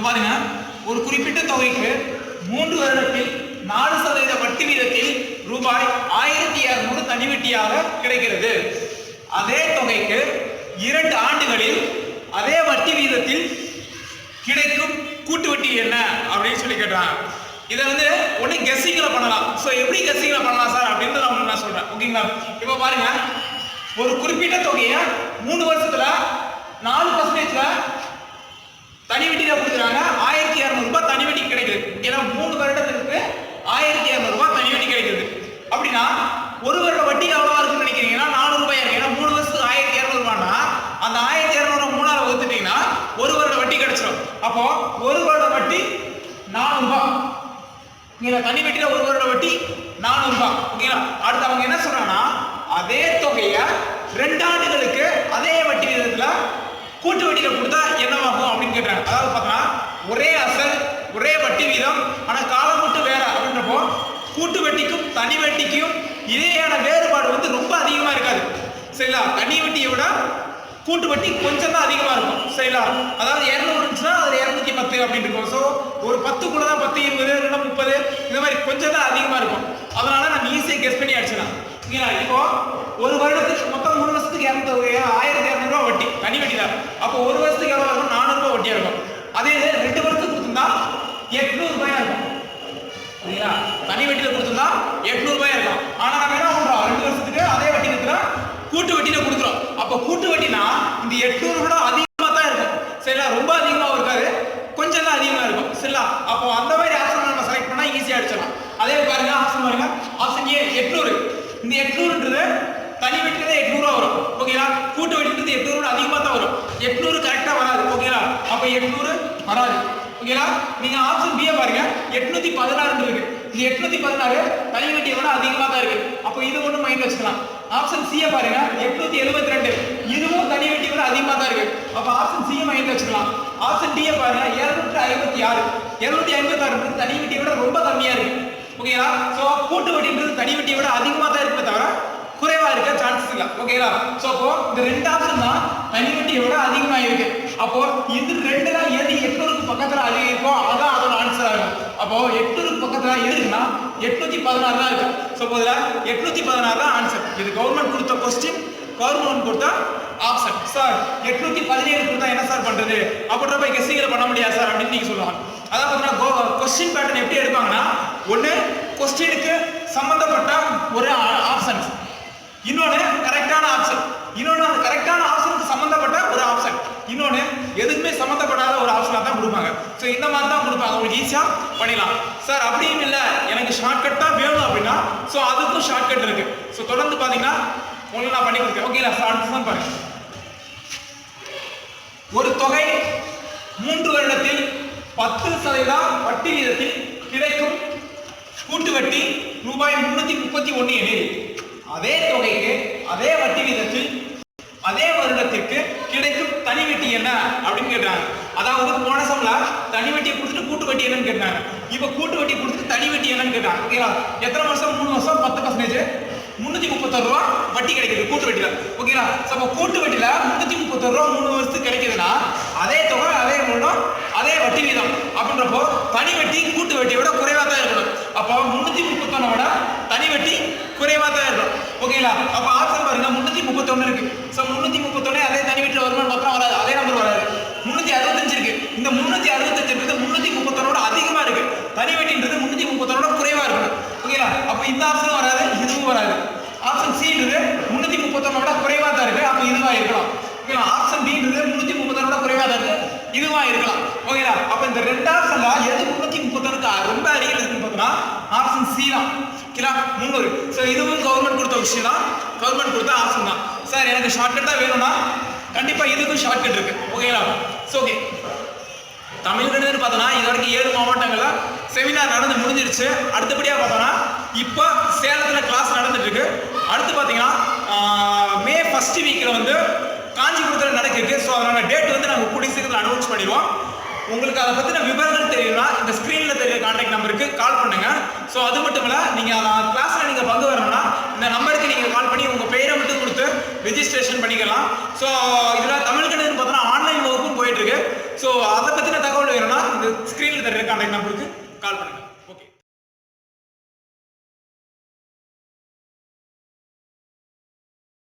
இப்போ பாருங்க ஒரு குறிப்பிட்ட தொகைக்கு மூன்று வருடத்தில் நாலு சதவீத வட்டி வீதத்தில் ரூபாய் ஆயிரத்தி இருநூறு தனிவெட்டியாக கிடைக்கிறது. அதே தொகைக்கு இரண்டு ஆண்டுகளில் அதே வட்டி வீதத்தில் கிடைக்கும் கூட்டு வட்டி என்ன அப்படின்னு சொல்லி கேட்டாங்க. இதை வந்து ஒண்ணு கெஸ்ஸிங்கில் பண்ணலாம். ஸோ எப்படி கெஸ்ஸிங்கில் பண்ணலாம் சார் அப்படின்னு நான் நான் சொல்கிறேன் ஓகேங்களா இப்போ பாருங்க ஒரு குறிப்பிட்ட தொகையை மூணு வருஷத்தில் நாலு பர்சன்டேஜில் தனி வட்டியில கொடுக்குறாங்க. ஆயிரத்தி இரநூறுபா தனி வட்டி கிடைக்குது. ஏன்னா மூணு வருடத்திற்கு ஆயிரத்தி இரநூறுபா தனி வட்டி கிடைக்குது. அப்படின்னா ஒரு வருட வட்டி எவ்வளவா இருக்குன்னு நினைக்கிறீங்கன்னா நானூறு ரூபாய் இருக்கு. ஏன்னா மூணு வருஷத்துக்கு ஆயிரத்தி இரநூறுபான்னா அந்த ஆயிரத்தி இரநூறு மூணாவது வகுத்துட்டீங்கன்னா ஒரு வருட வட்டி கிடைச்சிடும் அப்போ ஒரு வருட வட்டி நானூறுபா நீங்கள் தனி வட்டியில் ஒரு வருட வட்டி நானூறுபா ஓகேங்களா அடுத்து அவங்க என்ன சொல்றாங்கன்னா அதே தொகையை ரெண்டு ஆண்டுகளுக்கு அதே வட்டி விதத்தில் கூட்டு வட்டியில் கொடுத்தா என்னவாகும்? அப்படின்னு கேட்டாங்க அதாவது பார்த்தோன்னா ஒரே அசல் ஒரே வட்டி வீதம் ஆனால் காலம் மட்டும் வேற அப்படின்றப்போ கூட்டு வட்டிக்கும் தனி வட்டிக்கும் இடையான வேறுபாடு வந்து ரொம்ப அதிகமா இருக்காது. சரிங்களா? தனி வட்டியை விட கூட்டு வட்டி கொஞ்சம் தான் அதிகமாக இருக்கும். சரிங்களா? அதாவது இரநூறு இருந்துச்சுன்னா அது இரநூத்தி பத்து அப்படின்னு இருக்கும். ஸோ ஒரு பத்துக்குள்ள தான் பத்து இருபது இல்லைன்னா முப்பது இந்த மாதிரி கொஞ்சம் தான் அதிகமாக இருக்கும். அதனால நம்ம ஈஸியாக கெஸ் பண்ணி அடிச்சிடலாம் ஓகேங்களா இப்போ ஒரு வருடத்துக்கு மொத்தம் மூணு வருஷத்துக்கு இரநூத்தி ஆயிரத்தி இரநூறுவா வட்டி தனி வட்டி தான். அப்போ ஒரு வருஷத்துக்கு எவ்வளோ இருக்கும் நானூறு வட்டியா இருக்கும் அதே இது ரெண்டு வருஷத்துக்கு கொடுத்துருந்தா எட்நூறு ரூபாயா இருக்கும். சரிங்களா தனி வட்டியில கொடுத்துருந்தா எட்நூறு இருக்கும். ஆனா நம்ம என்ன பண்றோம்? ரெண்டு வருஷத்துக்கு அதே வட்டி இருக்கிறோம் கூட்டு வட்டியில கொடுக்குறோம். அப்ப கூட்டு வட்டினா இந்த எட்நூறு விட அதிகமா தான் இருக்கும். சரிங்களா ரொம்ப அதிகமாவும் இருக்காது. கொஞ்சம் தான் அதிகமா இருக்கும். சரிங்களா அப்போ அந்த மாதிரி ஆப்ஷன் நம்ம செலக்ட் பண்ணா ஈஸியா அடிச்சிடலாம். அதே பாருங்க ஆப்ஷன் பாருங்க. ஆப்ஷன் ஏ எட்நூறு. இந்த எட்நூறுன்றது தனி வட்டியில எட்நூறுவா வரும். ஓகேங்களா கூட்டு வட்டின்றது எட்நூறு எட்நூறு கரெக்டா வராது ஓகேங்களா அப்ப எட்நூறு வராது. ஓகேங்களா நீங்க ஆப்ஷன் பிஏ பாருங்க. எட்நூத்தி பதினாறு இருக்கு. இது எட்நூத்தி பதினாறு தனி வட்டியை விட அதிகமா தான் இருக்கு. அப்போ இது ஒண்ணு மைண்ட் வச்சுக்கலாம். ஆப்ஷன் சிஏ பாருங்க. எட்நூத்தி எழுபத்தி ரெண்டு இதுவும் தனி வட்டியை விட அதிகமா தான் இருக்கு. அப்ப ஆப்ஷன் சியை மைண்ட் வச்சுக்கலாம். ஆப்ஷன் டியை பாருங்க. இருநூற்றி ஐம்பத்தி ஆறு. இருநூத்தி ஐம்பத்தி ஆறு தனி வட்டியை விட ரொம்ப கம்மியா இருக்கு. ஓகேங்களா சோ கூட்டு வட்டின்றது தனி வட்டியை விட அதிகமா தான் இருக்குமே தவிர குறைவா இருக்க சான்சஸ் இல்லை. ஓகேங்களா சோ அப்போ இந்த ரெண்டு ஆப்ஷன் தான் விட அதிகமாக இருக்கு. அப்போ இது ரெண்டுல எது எட்நூறுக்கு பக்கத்தில் அதிகம் இருக்கோ அதான் அதோட ஆன்சர் ஆகும். அப்போ எட்நூறுக்கு பக்கத்தில் எது எட்நூத்தி பதினாறு தான் இருக்கு. ஸோ இதுல எட்நூத்தி பதினாறு தான் ஆன்சர் இது கவர்மெண்ட் கொடுத்த கொஸ்டின் கவர்மெண்ட் கொடுத்த ஆப்ஷன் சார் எட்நூத்தி பதினேழு கொடுத்தா என்ன சார் பண்றது? அப்படின்ற போய் கெஸ்டிங்கில் பண்ண முடியாது சார் அப்படின்னு நீங்க சொல்லுவாங்க. அதான் பார்த்தீங்கன்னா கொஸ்டின் பேட்டர்ன் எப்படி எடுப்பாங்கன்னா ஒன்று கொஸ்டினுக்கு சம்மந்தப்பட்ட ஒரு ஆப்ஷன்ஸ் இன்னொன்று கரெக்டான ஆப்ஷன் இன்னொன்று அந்த கரெக்டான ஆப்ஷனுக்கு சம்மந்தப்பட்ட ஒரு ஆப்ஷன் இன்னொன்று எதுக்குமே சம்மந்தப்படாத ஒரு ஆப்ஷனாக தான் கொடுப்பாங்க ஸோ இந்த மாதிரி தான் கொடுப்பாங்க உங்களுக்கு ஈஸியாக பண்ணிடலாம். சார் அப்படியும் இல்லை. எனக்கு ஷார்ட்கட் தான் வேணும் அப்படின்னா ஸோ அதுக்கும் ஷார்ட்கட் இருக்கு. ஸோ தொடர்ந்து பார்த்தீங்கன்னா உங்களுக்கு நான் பண்ணி கொடுத்தேன் ஓகேங்களா அடுத்து தான் பாருங்க. ஒரு தொகை மூன்று வருடத்தில் பத்து சதவீதம் வட்டி வீதத்தில் கிடைக்கும். கூட்டு வட்டி ரூபாய் முன்னூத்தி முப்பத்தி ஒன்று எனில். அதே தொகைக்கு அதே வட்டி வீதத்தில் அதே வருடத்திற்கு கிடைக்கும் தனி வட்டி என்ன அப்படின்னு கேட்டாங்க. அதாவது போன சம்ல தனி வட்டியை கொடுத்துட்டு கூட்டு வட்டி என்னன்னு கேட்டாங்க. இப்ப கூட்டு வட்டி கொடுத்துட்டு தனி வட்டி என்னன்னு கேட்டாங்க. ஓகேங்களா எத்தனை வருஷம்? மூணு வருஷம்? பத்து பர்சன்டேஜ் முன்னூத்தி முப்பத்தொரு ரூபா வட்டி கிடைக்குது கூட்டு வட்டியில. ஓகேங்களா சப்போ கூட்டு வட்டியில முன்னூத்தி முப்பத்தொரு ரூபா மூணு வருஷத்துக்கு கிடைக்குதுன்னா அதே தொகை அதே மூலம் அதே வட்டி வீதம். அப்படின்றப்போ தனி வட்டி கூட்டு வட்டியை விட குறைவா தான் இருக்கணும். அப்போ முன்னூத்தி முப்பத்தொன்னோட விட தனி வட்டி குறைவா தான் இருக்கணும். ஓகேங்களா அப்போ ஆப்ஷன் பாருங்க முன்னூத்தி முப்பத்தொன்னு இருக்கு. ஸோ முன்னூத்தி முப்பத்தொன்னு அதே தனி வீட்டில் வருமானம் பத்திரம் வராது. அதே நம்பர் வராது. முன்னூத்தி அறுபத்தஞ்சு இருக்கு. இந்த முன்னூத்தி அறுபத்தஞ்சு இருக்கிறது முன்னூத்தி முப்பத்தொன்னோட அதிகமா இருக்கு. தனி வீட்டின்றது முன்னூத்தி முப்பத்தொன்னோட குறைவா இருக்கு ஓகேங்களா அப்போ இந்த ஆப்ஷனும் வராது இதுவும் வராது. ஆப்ஷன் சின்றது முன்னூத்தி முப்பத்தொன்னோட குறைவா தான் இருக்கு. அப்போ இதுவா இருக்கலாம். ஓகேங்களா ஆப்ஷன் டின்றது முன்னூத்தி முப்பத்தொன்னோட குறைவா தான் இருக்கு. இதுவா இருக்கலாம். ஓகேங்களா அப்ப இந்த ரெண்டு ஆப்ஷன்ல எது முன்னூத்தி முப்பத்தொன்னுக்கு ரொம்ப அருகில் இருக்குன்னு பார்த்தோம்னா ஆப்ஷன் சி தான். ஓகேங்களா முந்நூறு ஸோ இதுவும் கவர்மெண்ட் கொடுத்த விஷயம் தான். கவர்மெண்ட் கொடுத்த ஆப்ஷன் தான். சார் எனக்கு ஷார்ட்கட் தான் வேணும்னா கண்டிப்பாக இதுக்கும் ஷார்ட்கட் இருக்கு. ஓகேங்களா ஸோ ஓகே தமிழ்நாடுன்னு பார்த்தோன்னா இது வரைக்கும் ஏழு மாவட்டங்களில் செமினார் நடந்து முடிஞ்சிருச்சு. அடுத்தபடியாக பார்த்தோன்னா இப்போ சேலத்தில் கிளாஸ் நடந்துட்டுருக்கு அடுத்து பார்த்தீங்கன்னா மே ஃபஸ்ட்டு வீக்கில் வந்து காஞ்சிபுரத்தில் நடக்கிருக்கு. ஸோ அதனால டேட் வந்து நாங்கள் கூடிய சீக்கிரத்தில் அனௌன்ஸ் பண்ணிடுவோம். உங்களுக்கு அதை பற்றின விவரங்கள் தெரியும்னா இந்த ஸ்க்ரீனில் தெரிய கான்டாக்ட் நம்பருக்கு கால் பண்ணுங்க. ஸோ அது மட்டும் இல்லை நீங்கள் கிளாஸில் நீங்கள் பங்கு வரணும்னா இந்த நம்பருக்கு நீங்கள் கால் பண்ணி உங்கள் பெயரை மட்டும் கொடுத்து ரெஜிஸ்ட்ரேஷன் பண்ணிக்கலாம். ஸோ இதில் தமிழ்கணிதம் பார்த்தோன்னா ஆன்லைன் வகுப்பும் போயிட்டுருக்கு ஸோ அதை பற்றின தகவல் வேணும்னா இந்த கான்டாக்ட் நம்பருக்கு கால் பண்ணுங்கள்